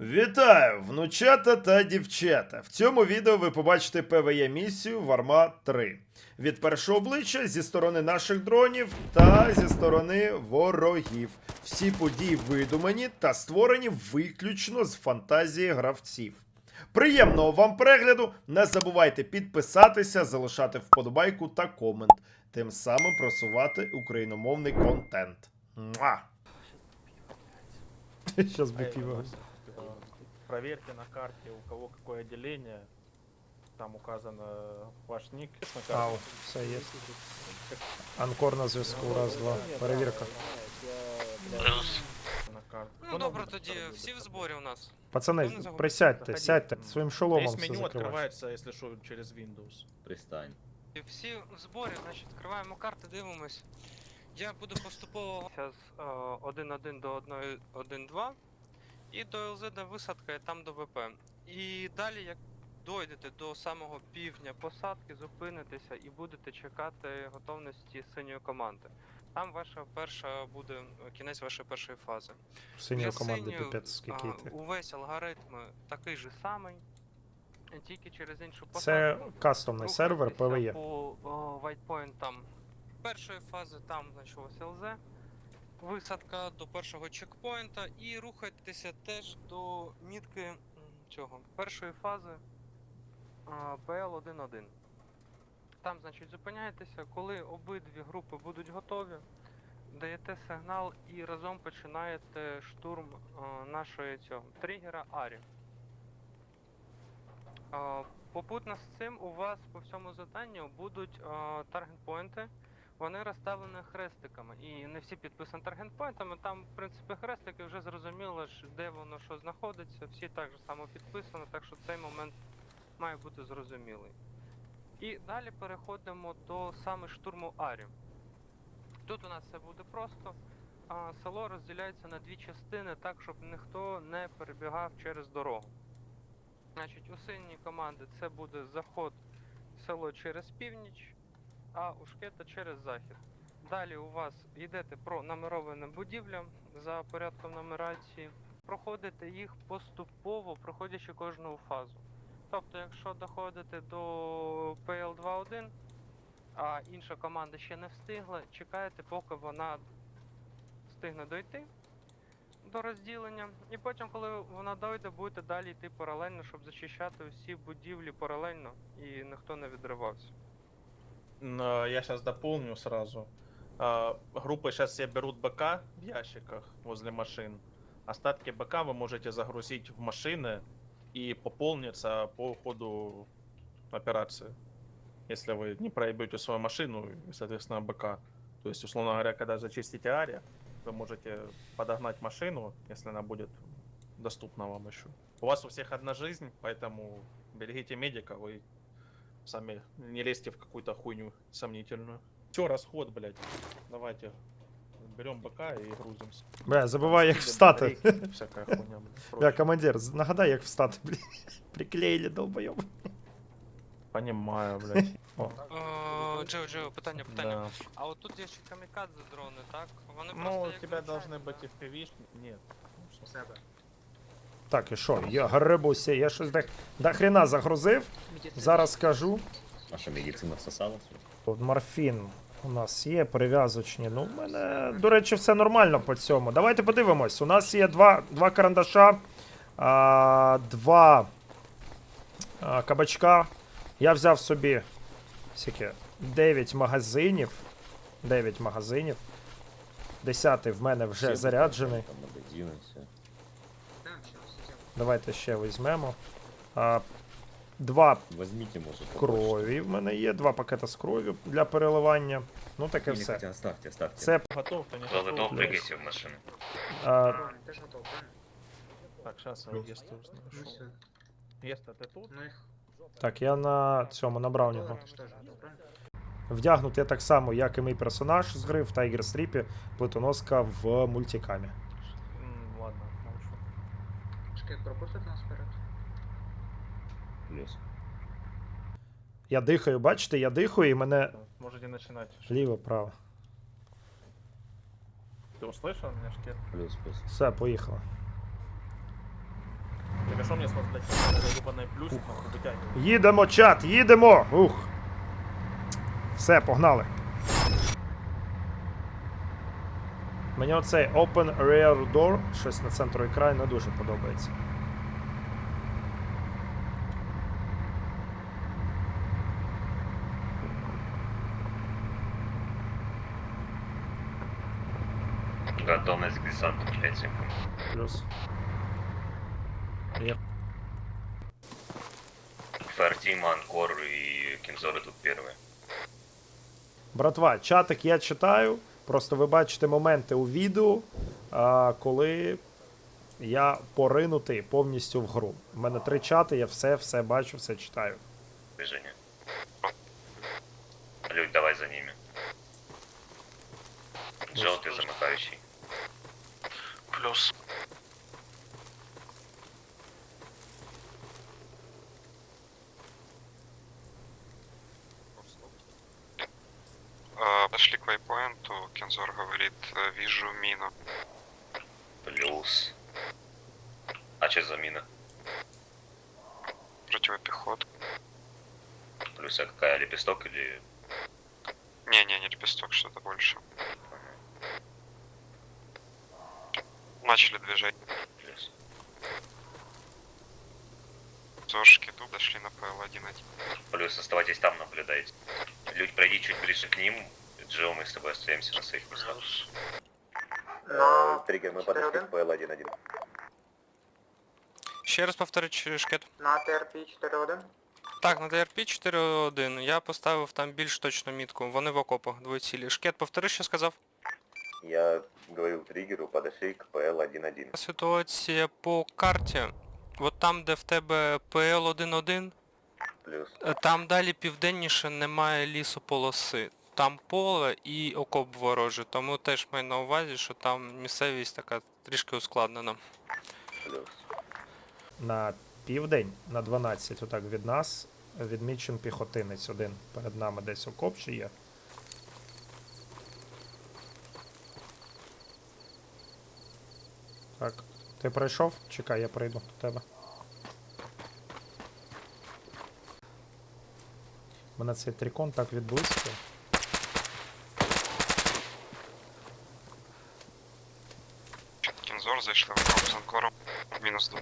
Вітаю, внучата та дівчата. В цьому відео ви побачите ПВЄ місію Варма 3 від першого обличчя зі сторони наших дронів та зі сторони ворогів. Всі події видумані та створені виключно з фантазії гравців. Приємного вам перегляду! Не забувайте підписатися, залишати вподобайку та комент, тим самим просувати україномовний контент. Муа! Щас би пиво Э, Проверьте на карте, у кого какое отделение. Там указан э, ваш ник на карте. Ау, все є. Анкор на зв'язку, раз, два. Перевірка. На карте. Ну добре, тоді всі в зборі у нас. Пацани, Ну, не забудь. присядьте, Заходи. сядьте, своїм шоломом Здесь все меню закривайте. открывается, если что, через Windows. Пристань. І всі в зборі, значить, відкриваємо карти, дивимось. Я буду поступово з 1-1 до 1-2 і до ЛЗ до висадка і там до ВП. І далі, як дойдете до самого півдня посадки, зупинитеся і будете чекати готовності синьої команди. Там ваша перша буде кінець вашої першої фази. Синьої команди піпець скільки йти. Увесь алгоритм такий же самий, тільки через іншу посадку. Це кастомний сервер PvE. По вайтпоінтам першої фази там значить, у вас ЛЗ, висадка до першого чекпоінта і рухайтеся теж до мітки цього першої фази ПЛ-1-1. Там, значить, зупиняєтеся, коли обидві групи будуть готові, даєте сигнал і разом починаєте штурм нашої цього тригера Арі. Попутно з цим у вас по всьому заданню будуть таргет-поінти. Вони розставлені хрестиками. І не всі підписані таргет-поінтами. Там, в принципі, хрестики вже зрозуміло, де воно що знаходиться. Всі так же само підписано, так що цей момент має бути зрозумілий. І далі переходимо до саме штурму Арі. Тут у нас все буде просто. А, село розділяється на дві частини, так щоб ніхто не перебігав через дорогу. Значить, у синій команди це буде заход в село через північ, а у шкета через захід. Далі у вас йдете про номерованим будівлям за порядком нумерації. Проходите їх поступово, проходячи кожну фазу. Тобто, якщо доходите до PL2.1, а інша команда ще не встигла, чекаєте, поки вона встигне дойти до розділення. І потім, коли вона дойде, будете далі йти паралельно, щоб зачищати всі будівлі паралельно і ніхто не відривався. Э, Я сейчас дополню сразу. А, Группы сейчас все берут БК в ящиках возле машин. Остатки БК вы можете загрузить в машины и пополниться по ходу операции. Если вы не проебете свою машину и, соответственно, БК. То есть, условно говоря, когда зачистите Ария, вы можете подогнать машину, если она будет доступна вам еще. У вас у всех одна жизнь, поэтому берегите медика, вы сами не лезьте в какую-то хуйню сомнительную. Все, расход, блядь. Давайте берем БК и грузимся. Бля, забуваю, як Или встати. батарейки, Всякая хуйня, блядь. Бля, прочее. командир, з- нагадай, як встати, блін. Приклеїли, долбойоб. Понимаю, блядь. О, О, Джо, Джо, питання, питання. Да. А от тут є ще камікадзе дрони, так? Вони Ну, просто у як тебя звичайні, должны быть да? и FPV. Нет. Ну, в смысле, Так, і що? Я грибуся, я щось до, до хрена загрузив. Зараз скажу. Наша медицина всосалась. От морфін у нас є прив'язочні. Ну, в мене, до речі, все нормально по цьому. Давайте подивимось. У нас є два, два карандаша, а, два а, кабачка. Я взяв собі скільки, 9 магазинів. 9 магазинів. Десятий в мене вже заряджений. Там магазины, все. Давайте ще візьмемо. А, два Возьмите, может, крові в мене є, два пакета з кров'ю для переливання. Ну таке Или все. хотя оставьте, оставьте. Це Готов, то не Кто готов. готов, Плюс. прыгайте в машину. а, Так, сейчас я есть Ну все. Есть ты тут? Ну их Так, я на цьому набрав нього. долларом что же, правильно? Вдягнутий так само, як і мій персонаж з гри в Tiger Strip, плитоноска в мультикамі. М, Ладно, молчу. Шкет пропустит нас вперед? Плюс. Я дихаю, бачите, я дихаю і мене Можете начинать. ліво, право. Ты услышал меня, Шкет? Плюс, плюс. Все, поїхало. Що мені з вас, блядь, ебаний плюсик, нахуй, витягиваю? Їдемо, чат, їдемо! Ух. Все, погнали. Мені оцей Open Rear Door, щось на центру екрану не дуже подобається. Готовность к десанту 5. Плюс. Є. Фартима, Анкор и Кинзоры тут первые. Братва, чатик я читаю. Просто ви бачите моменти у відео, коли я поринутий повністю в гру. У мене три чати, я все, все бачу, все читаю. Движення. Людь, давай за ними. Желтый замыкающий. Плюс. Подошли к вайпоинту, Кензор говорит, э, вижу мину. Плюс. А что за мина? Противопехот. Плюс а какая, лепесток или... Не-не, не лепесток, что-то больше. Начали движение. Плюс. Зошки тут дошли на ПЛ-1-1. Плюс оставайтесь там, наблюдайте. Людь, пройди чуть ближе к ним. Джо, мы с тобой остаемся на своих местах. На Триггер, мы подошли к к ПЛ-1-1. Ще раз повторіть шкет. на ТРП 4-1. Так, на ДРП 4.1 я поставив там більш точну мітку. Вони в окопах двоцілі. Шкет, повтори, що сказав. Я говорил триггеру, подошли к ПЛ-1-1. Ситуація по карті. От там, де в тебе ПЛ-1.1, Плюс. е, там далі південніше немає лісополоси. Там поле і окоп ворожий, тому теж маю на увазі, що там місцевість така трішки ускладнена. На південь, на 12, отак від нас, відмічен піхотинець один. Перед нами десь окоп чи є. Так, ти пройшов? Чекай, я прийду до тебе. Мене цей трикон так відблискує. Зашли в Анкором. Минус 2.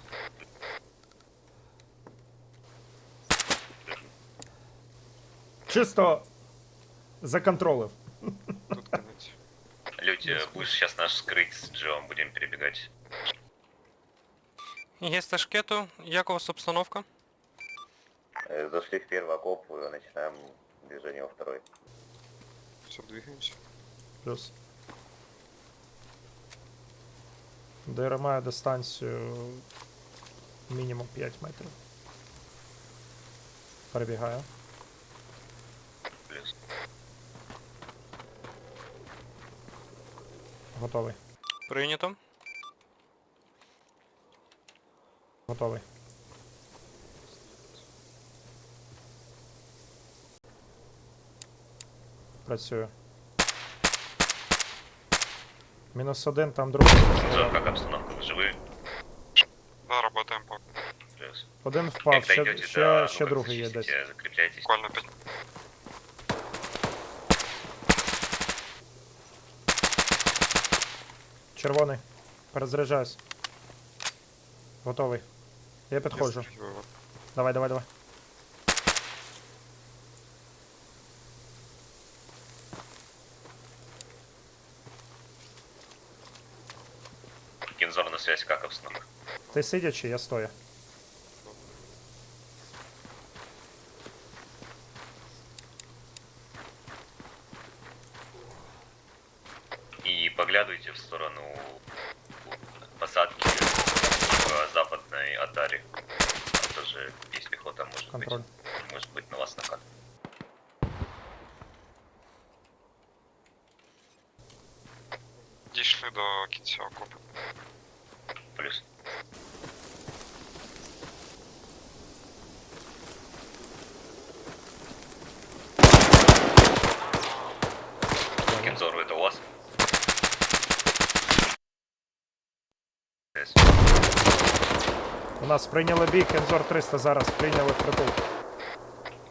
Чисто законтролив. Тут э, будешь сейчас наш скрыть с Джо, будем перебегать. Є та шкету, як у вас обстановка? Э, Зашли в первый окоп, э, начинаем движение во второй. Все, двигаемся. Плюс. ДР має дистанцію мінімум 5 метрів. Перебігаю. Готовий. Прийнято. Готовий. Працюю. Мінус один, там другий. Джо, как обстановка? Вы живы? Да, работаем по Плюс. Один впав, ще, дойдете ще, до... ще ну, другий є десь. Закрепляйтесь. буквально 5 Червоний. Перезаряджаюсь. Готовий. Я підходжу. Давай, давай, давай. Связь, как обстановка? Ти сидячи, я стоя. И поглядывайте в сторону посадки в западной Атаре. Там тоже есть пехота, может Контроль. быть. Может быть на вас накат. Дійшли до кінця окопу. Плюс. Кинзор, это у вас? Связь. У нас прийняли бій, Кензор 300 зараз прийняли в притул.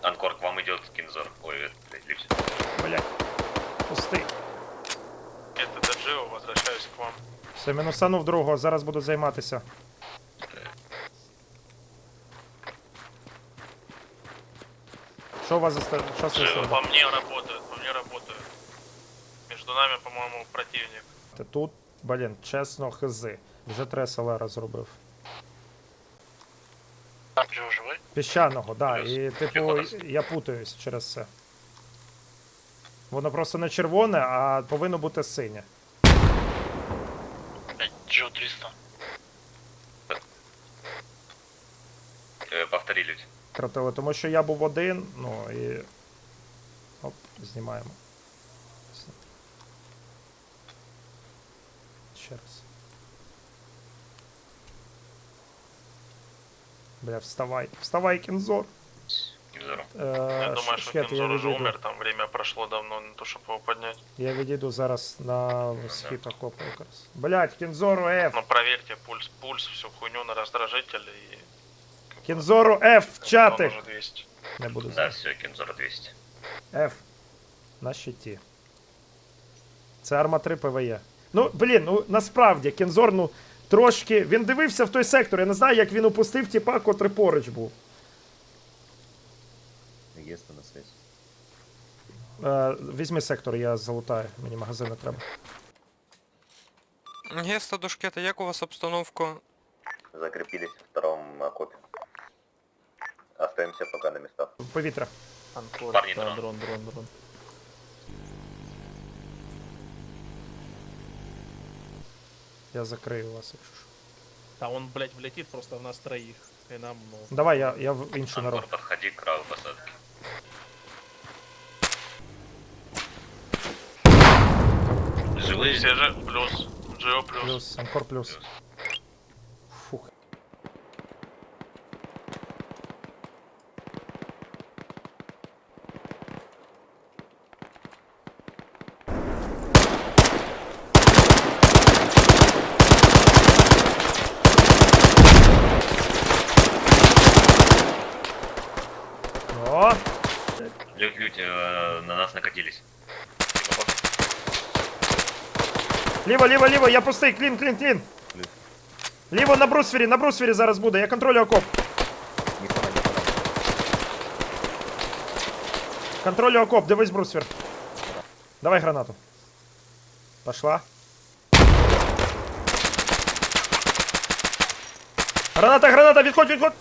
Анкор, к вам идет Кинзор. Ой, э, блядь, Липси. Блять. Пустий. Это до Джио, возвращаюсь к вам. Все, мінусанув другого, зараз буду займатися. Що у вас за ста- що слышно? по мне работают, по мне работают. Между нами, по-моему, противник. Тут, блін, чесно, хизи. Вже три селера зробив. Джио живой? Піщаного, да. І типу, я путаюсь через це. Воно просто не червоне, а повинно бути синє. Джио 300. Э, повтори, люди. Кратили, тому що я був один, ну і. Оп, знімаємо. Ще раз. Бля, вставай. Вставай, Кінзор. Кинзору. Е, Я думаю, что шкет, Кинзор уже умер, там время прошло давно, на то, чтобы его поднять. Я відійду зараз на схід окопу якраз. Блять, Кінзору F. Но проверьте пульс, пульс, всю хуйню на раздражителе и... Кінзору F в Он чати. 200. Не буду Да, все, Кинзора 200. F. На щиті. Це арма 3 ПВЕ. Ну, блін, ну насправді Кензор, ну, трошки. Він дивився в той сектор. Я не знаю, як він упустив тіпа, котрий поруч був. Есть на связь. Е, візьми сектор, я залутаю. Мені магазини треба. Геста до шкета, як у вас обстановка? Закрепились в втором окопе. Остаемся пока на местах. Повітря. Анкор, Парни, да, дрон. дрон, дрон, дрон. Я закрию вас, якщо що. Да он, блядь, влетит просто в нас троих. И нам, ну... Давай, я, я в іншу народ. Анкор, подходи к краю посадки. Живые? Сержа плюс. Джо плюс. Плюс, анкор плюс. Фух. Люди э, на нас накатились. Типа, вот, Ліво, ліво, ліво, я пустий, клін, клін, клін. Ліво на брусфері, на брусфері зараз буде, я контролю окоп. Контролю окоп, дивись брусфер. Давай гранату. Пошла. Граната, граната, відходь, відходь.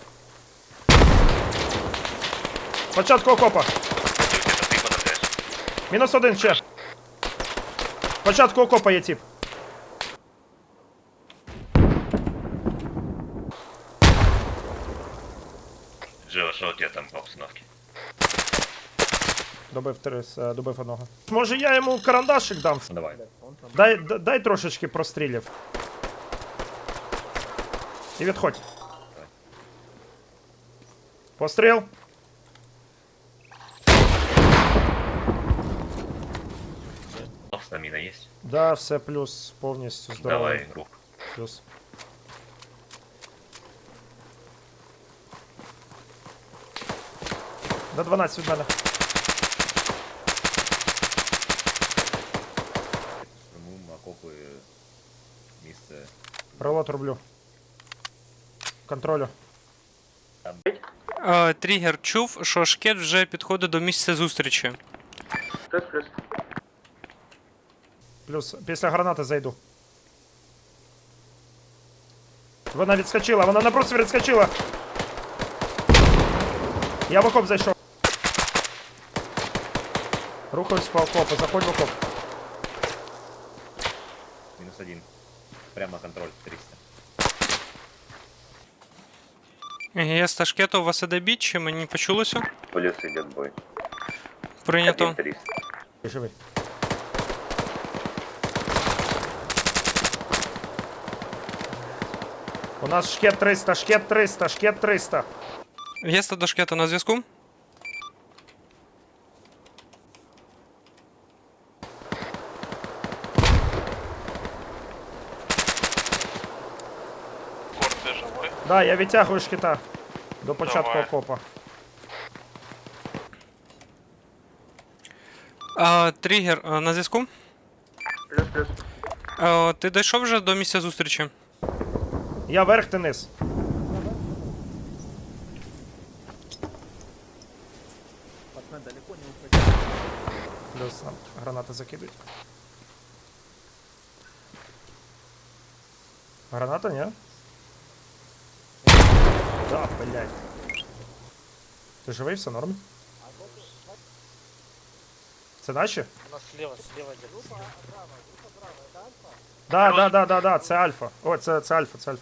Початку окопа. Мінус один ще. Початку окопа є тип. Джо, что у тебя там по обстановке? Добив три, е, добив одного. Може я йому карандашик дам? Давай. Дай, д- дай трошечки прострілів. І відходь. Постріл. Стамина есть? Да, все плюс повністю здоровий. Давай, рух. Плюс. До 12 від мене. Штурмуем окопы место. Релот роблю. Контролю. Е, Тригер чув, що шкет вже підходить до місця зустрічі. Плюс, плюс. Плюс. Після гранати зайду. Вона відскочила, вона на брусі відскочила. Я в окоп зайшов. Рухаюсь по окопу, заходь в окоп. Минус один. Прямо контроль 300. Геста шкета, у вас іде бій, чи мені почулося? Плюс идет бой. Прийнято. 300. Живий. У нас шкет 300, шкет 300, шкет 300. Геста до шкета на зв'язку. Кор, ты живой? Да, я відтягую шкіта до початку Давай. окопа. А, тригер а, на зв'язку? Плюс-плюс. А, ти дійшов вже до місця зустрічі? Я верх, ти низ. Плюс нам гранати закидують. Граната, ні? Да, блядь. Ти живий, все норм? Це наші? У нас слева, слева идет. Да, да, да, да, да, це альфа. О, це, це альфа, це альфа.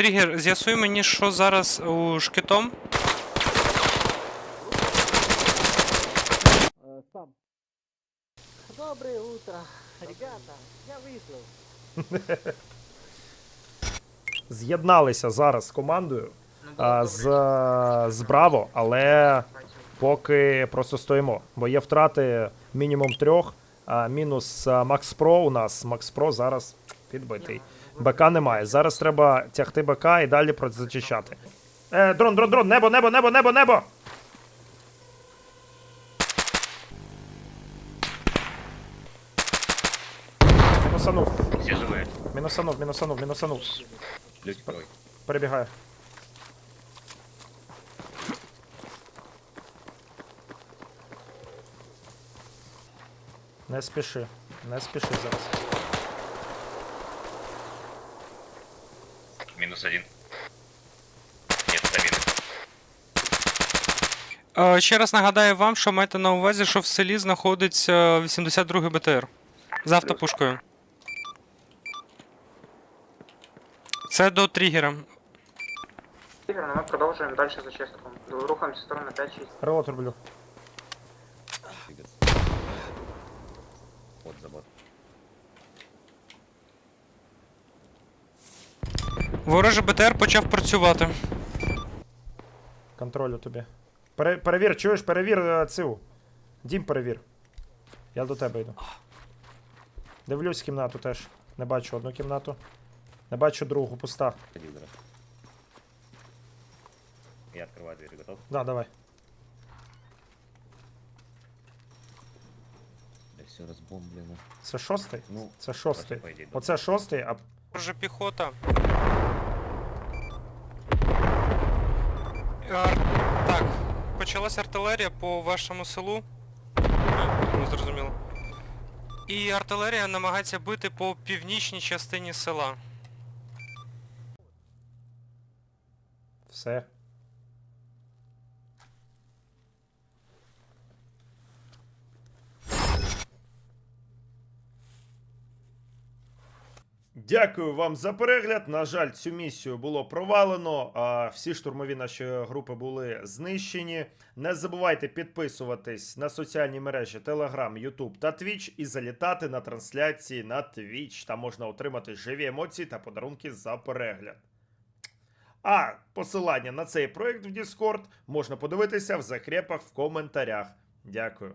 Тригер, з'ясуй мені, що зараз у шкітом. Доброе утро, ребята. Я выслал. З'єдналися зараз з командою а, з, з Браво, але поки просто стоїмо. Бо є втрати мінімум трьох, а мінус а, Макс Про у нас. Макс Про зараз підбитий. БК немає. Зараз треба тягти БК і далі зачищати. Е, дрон, дрон, дрон, небо, небо, небо, небо, небо! Мінусанув, мінусанув, мінусанув, мінусанув. Перебігаю. Не спіши, не спіши зараз. Минус один. Нет, замин. А, ще раз нагадаю вам, що маєте на увазі, що в селі знаходиться 82 БТР. З автопушкою. Це до тригера. Ну ми продовжуємо далі за зачистку. Рухаємося в сторону 5-6. Релот роблю. Вот забор. Ворожий БТР почав працювати. Контролю тобі. Пере, перевір, чуєш, перевір е, цю. Дім перевір. Я до тебе йду. Дивлюсь кімнату теж. Не бачу одну кімнату. Не бачу другу, пуста. Я открываю дверь, готов? Да, давай. Да все разбомблено. Це шостий? Ну, Це шостий. по идее, да. Оце шостий, а Ворожа піхота. Ар... Так, почалась артилерія по вашому селу. Е, Не зрозуміло. І артилерія намагається бити по північній частині села. все. Дякую вам за перегляд. На жаль, цю місію було провалено. А всі штурмові наші групи були знищені. Не забувайте підписуватись на соціальні мережі Telegram, YouTube та Twitch і залітати на трансляції на Twitch. Там можна отримати живі емоції та подарунки за перегляд. А посилання на цей проект в Discord можна подивитися в закрепах в коментарях. Дякую.